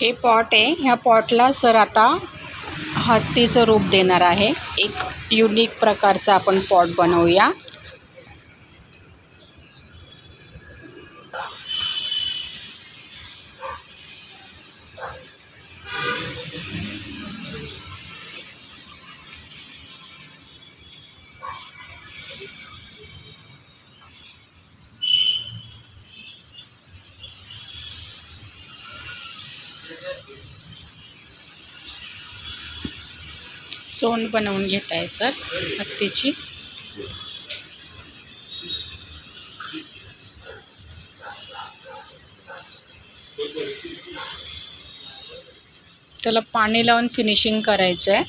हे पॉट आहे. ह्या पॉटला सर आता हत्तीचं रूप देणार आहे. एक युनिक प्रकारचा आपण पॉट बनवूया. सोंड बनवून घेत आहे सर. हत्तीची. त्याला पाणी लावून फिनिशिंग करायचं आहे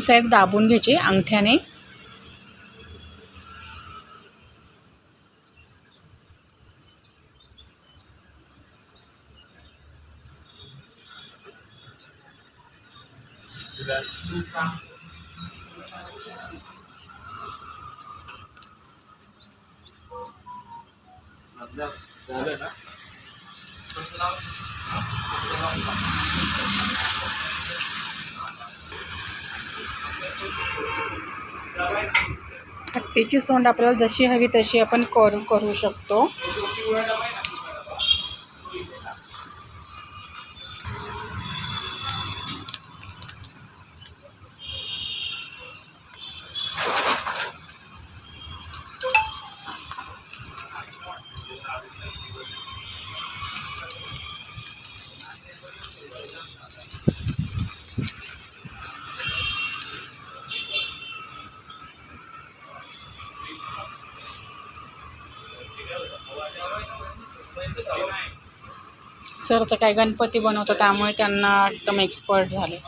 साईड दाबून घ्यायची अंगठ्याने. त्याची सोंड आपल्याला जशी हवी तशी आपण करू करू शकतो. सर तर काय गणपती बनवतो त्यामुळे त्यांना एकदम एक्सपर्ट झाले.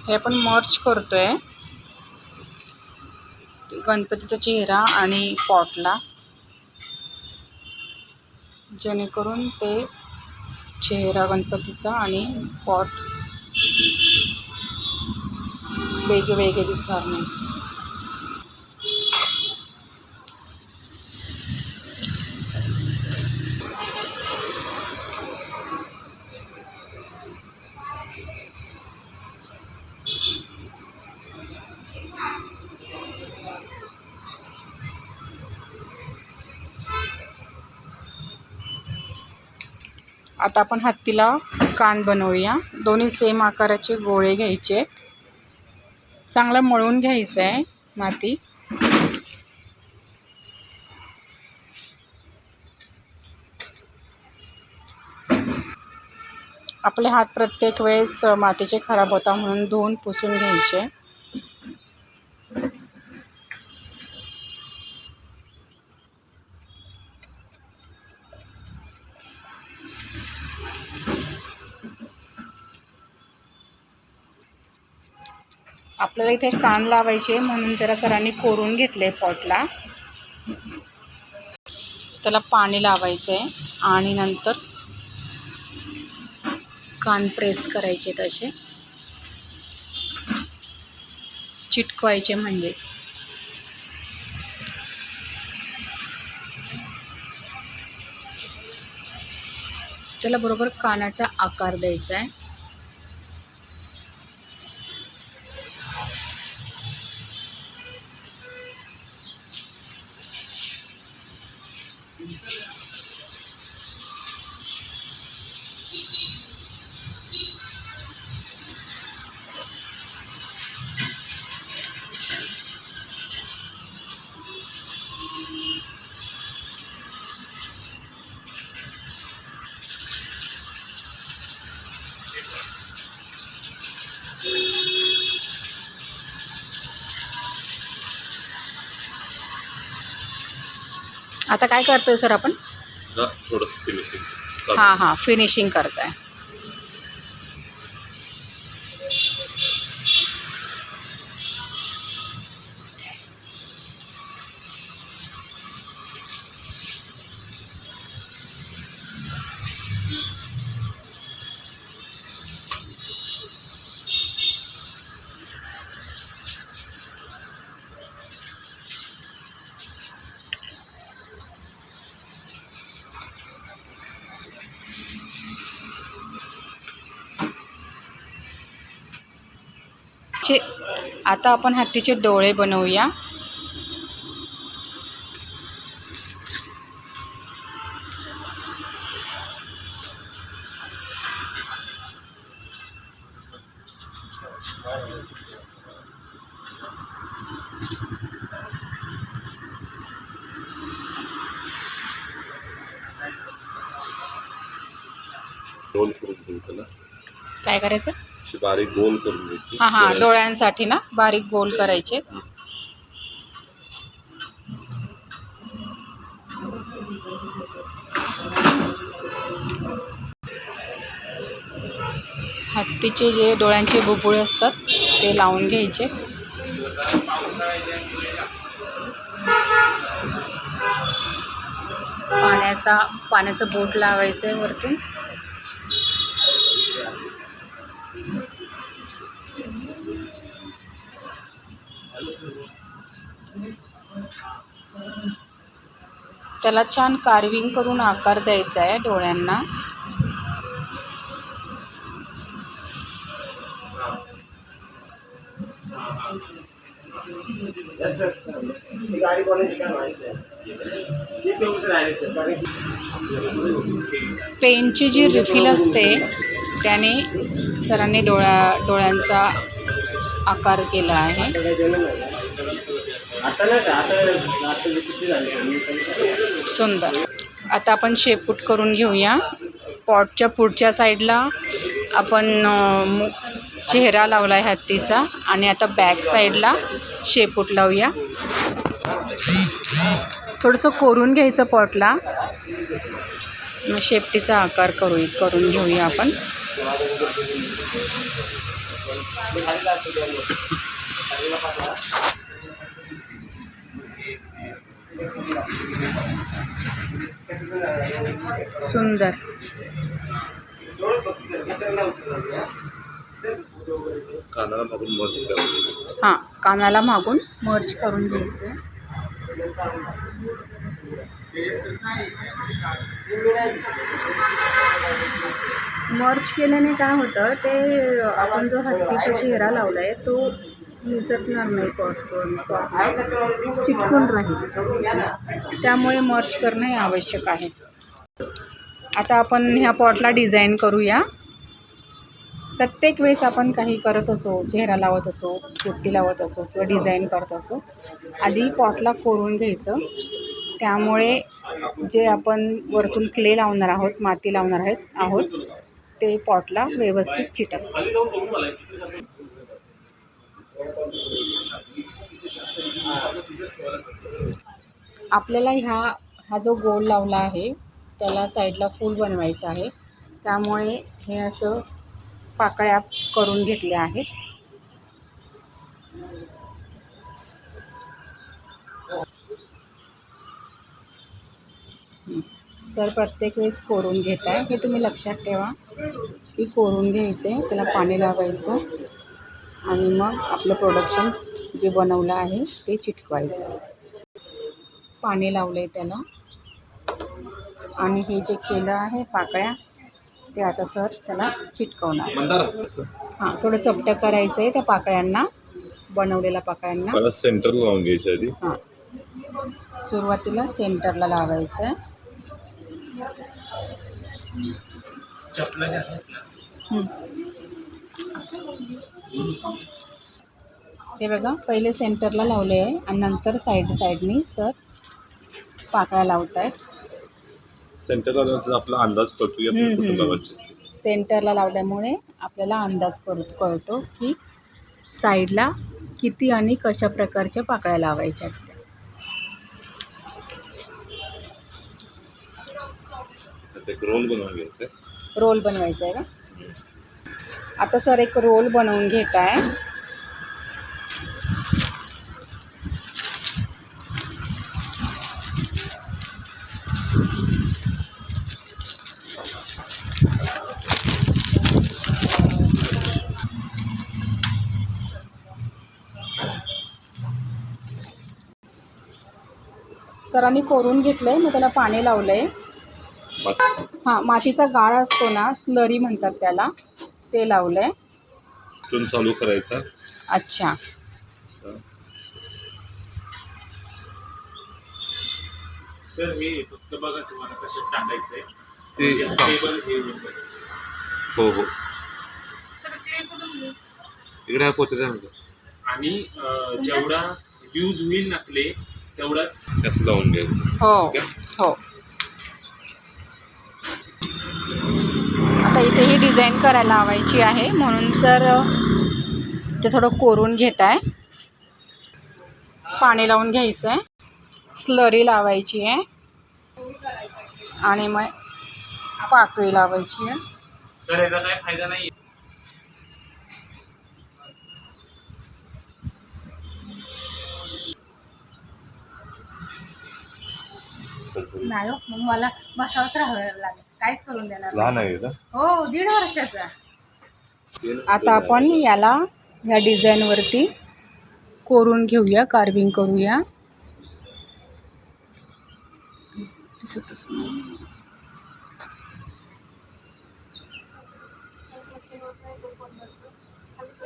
हे आपण मर्च करतोय. गणपतीचा चेहरा आणि पॉटला जेणेकरून ते चेहरा गणपतीचा आणि पॉट. वेगळे वेगळे दिसणार नाही. आता आपण हत्तीला कान बनवूया. दोन्ही सेम आकाराचे गोळे घ्यायचे चांगलं मळून घ्यायचं आहे माती. आपले हात प्रत्येक वेळेस मातीचे खराब होता म्हणून धुवून पुसून घ्यायचे. आपल्याला इथे कान लावायचे म्हणून जरा सरांनी कोरून घेतले पॉटला. त्याला पाणी लावायचं आहे आणि नंतर कान प्रेस करायचे तसे. चिटकवायचे म्हणजे. त्याला बरोबर कानाचा आकार द्यायचा आहे. आता काय करतोय सर आपण? ना थोडंसं फिनिशिंग हां हां फिनिशिंग करताय. हत्तीचे आता आपण हत्तीचे डोळे बनवूया. काय करायचं? अशी बारीक गोल करून घ्यायची. हा हा डोळ्यांसाठी ना बारीक गोल करायचे. हत्तीचे जे डोळ्यांचे बुबुळे असतात ते लावून घ्यायचे. पाण्याचा पाण्याचं बोट लावायचं आहे वरतून. त्याला छान कार्विंग करून आकार द्यायचा आहे डोळ्यांना. पेनची जी रिफिल असते त्याने सरांनी डोळ्या डोळ्यांचा आकार केला आहे. सुंदर. आता आपण शेपूट करून घेऊया. पॉटच्या पुढच्या साईडला आपण चेहरा लावला आहे हत्तीचा आणि आता बॅक साईडला शेपूट लावूया. थोडंसं कोरून घ्यायचं पॉटला. मग शेपटीचा आकार करू करून घेऊया आपण. सुंदर. कानाला मागून मर्ज करायची हां कानाला मागून मर्ज करून घ्यायचं. मर्ज केल्याने काय होतं ते आपण जो हत्तीचा चेहरा लावला आहे तो निसटणार नाही पॉट चिटकून राहील. त्यामुळे मर्च करणे आवश्यक आहे. आता आपण ह्या पॉटला डिझाईन करूया. प्रत्येक वेळेस आपण काही करत असो चेहरा लावत असो पोट्टी लावत असो किंवा डिझाईन करत असो आधी पॉटला कोरून घ्यायचं. त्यामुळे जे आपण वरतून क्ले लावणार आहोत माती लावणार आहेत आहोत ते पॉटला व्यवस्थित चिटक आपल्याला ह्या हा जो गोल लावला आहे त्याला साईडला फूल बनवायचं आहे. त्यामुळे हे असं पाकळ्या करून घेतल्या आहेत. सर प्रत्येक वेळेस कोरून घेत आहे हे तुम्ही लक्षात ठेवा की कोरून घ्यायचे त्याला पाणी लावायचं आणि मग आपलं प्रोडक्शन जे बनवलं आहे ते चिटकवायचं. पाणी लावलं आहे त्याला आणि हे जे केलं आहे पाकळ्या ते आता सर त्याला चिटकवणार. हां थोडं चपटं करायचं आहे त्या पाकळ्यांना बनवलेल्या पाकळ्यांना. सेंटर लावून घ्यायची आधी. हां. सुरुवातीला सेंटरला लावायचं आहे. हे बघा पहिले सेंटरला लावले आहे आणि नंतर साईड साईडनी सर पाकळ्या लावत आहेत सेंटर लावल्यानंतर आपला अंदाज कळतो की हम्म, आपण कुठं हम्म. लावायचे सेंटरला लावल्यामुळे आपल्याला अंदाज कळ कळतो की साईडला किती आणि कशा प्रकारच्या पाकळ्या लावायच्या आहेत. त्या. आता एक रोल बनवून घ्यायचा रोल बनवायचा आहे का? आता सर एक रोल बनवून घेत आहे. सरांनी कोरून घेतलं आहे मग त्याला पाणी लावलं आहे हां मातीचा गाळ असतो ना स्लरी म्हणतात त्याला ते लावलं आहे चालू करायचा. अच्छा. सर हे फक्त बघा तुम्हाला ते म्हणजे हे. हो इकडे हा म्हणजे आणि जेवढा यूज होईल ना क्ले तेवढाच? लावून घ्यायचं. हो? हो. आता इथे ही डिझाईन करायला लावायची आहे. म्हणून सर ते थोडं कोरून घेत आहे पाणी लावून घ्यायचं आहे स्लरी लावायची आहे. आणि मग पाकळी लावायची आहे. सर याचा काय फायदा नाही नाही हो, मग मला बसावंच राहावं लागेल. काहीच करून देणार नाही. लहान आहे का? हो दीड वर्षाचा. आता आपण याला ह्या डिझाईनवरती कोरून घेऊया कार्विंग करूया. दिसतच नाही.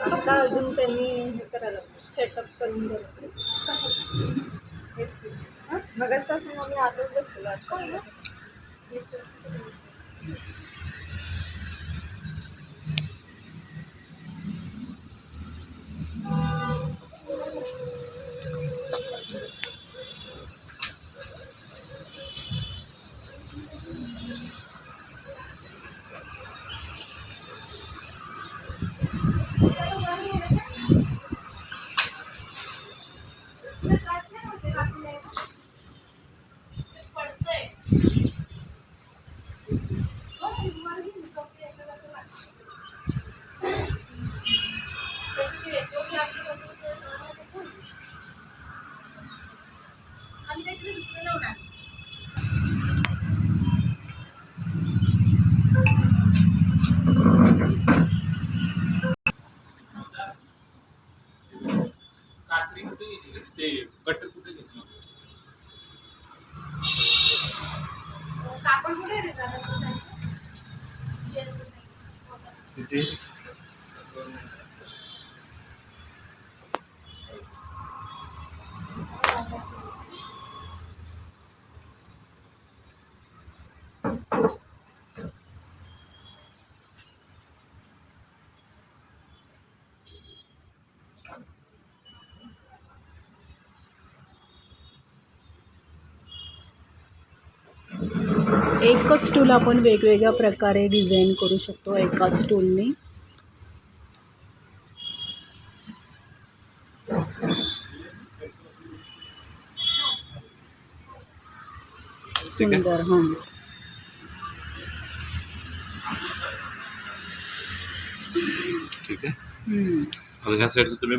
आता अजून त्यांनी हे करायला सेटअप करून आम्ही आतच बसलेलो किती? एकच स्टूल आपण वेगवेगळ्या प्रकारे डिझाईन करू शकतो एकाच स्टूलने सुंदर हां. ठीक आहे. ह्या साईडचं तुम्ही